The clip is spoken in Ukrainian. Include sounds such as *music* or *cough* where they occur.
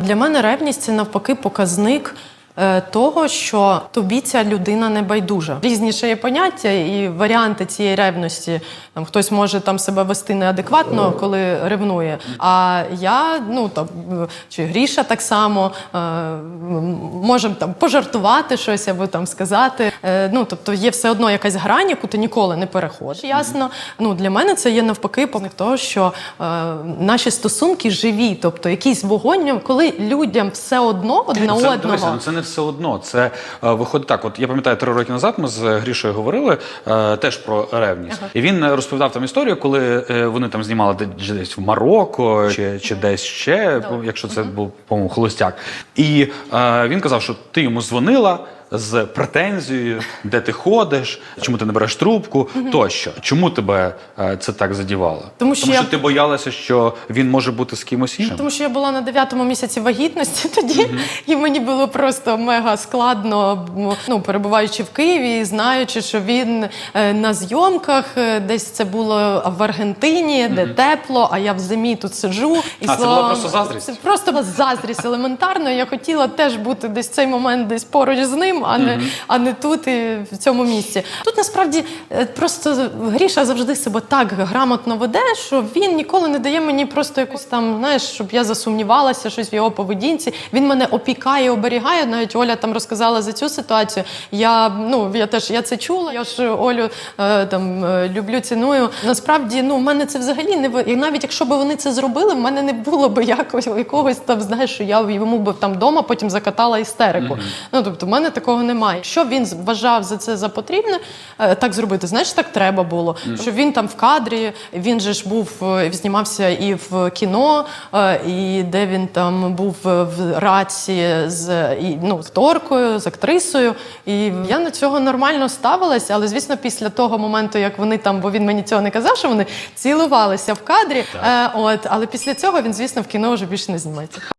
Для мене ревність це навпаки показник. е, Того, що тобі ця людина не байдужа. різніше є поняття і варіанти цієї ревності. Там хтось може там себе вести неадекватно, коли ревнує. А я, ну там чи Гріша так само е, можемо там пожартувати щось або там сказати. Е, Ну тобто є все одно якась грань, яку ти ніколи не переходиш. Ясно. Ну для мене це є навпаки показник того, що е, наші стосунки живі, тобто якийсь вогонь, коли людям все одно одне це, одного. дивися, ну, це не все одно. Це е, виходить так. От я пам'ятаю, три роки назад ми з Грішою говорили е, теж про ревність. І він е, розповідав там історію, коли е, вони там знімали де- десь в Марокко чи, чи десь ще, якщо це був по-моєму холостяк. І е, він казав, що ти йому дзвонила. З претензією, де ти ходиш, чому ти не береш трубку, тощо. Чому тебе е, це так задівало? Тому що я- ти боялася, що він може бути з кимось іншим. Тому що я була на дев'ятому місяці вагітності *laughs* тоді, і мені було просто мега складно, м, ну перебуваючи в Києві, і знаючи, що він е, на зйомках, е, десь це було в Аргентині, де тепло, а я в зимі тут сиджу. І А, це була просто заздрість? Це просто була заздрість елементарно. Я хотіла теж бути десь в цей момент десь поруч з ним, а не, а не тут і в цьому місці. Тут насправді е, просто Гріша завжди себе так грамотно веде, що він ніколи не дає мені просто якусь там, знаєш, щоб я засумнівалася щось в його поведінці. Він мене опікає, оберігає. Навіть Оля там розказала за цю ситуацію. Я ну я теж я це чула. Я ж Олю е, там е, люблю, ціную. Насправді, ну в мене це взагалі не і навіть якщо б вони це зробили, в мене не було б якось якогось там, знаєш, що я йому б там вдома потім закатала істерику. Ну тобто, в мене такого немає. Якщо він вважав за це за потрібне, е, так зробити, значить так треба було. Що він там в кадрі, він же ж був е, знімався і в кіно, е, і де він там був в раці з і, ну, з акторкою, з актрисою. І я на цього нормально ставилася, але звісно, після того моменту, як вони там, бо він мені цього не казав, що вони цілувалися в кадрі. Е, от, але після цього він, звісно, в кіно вже більше не знімається.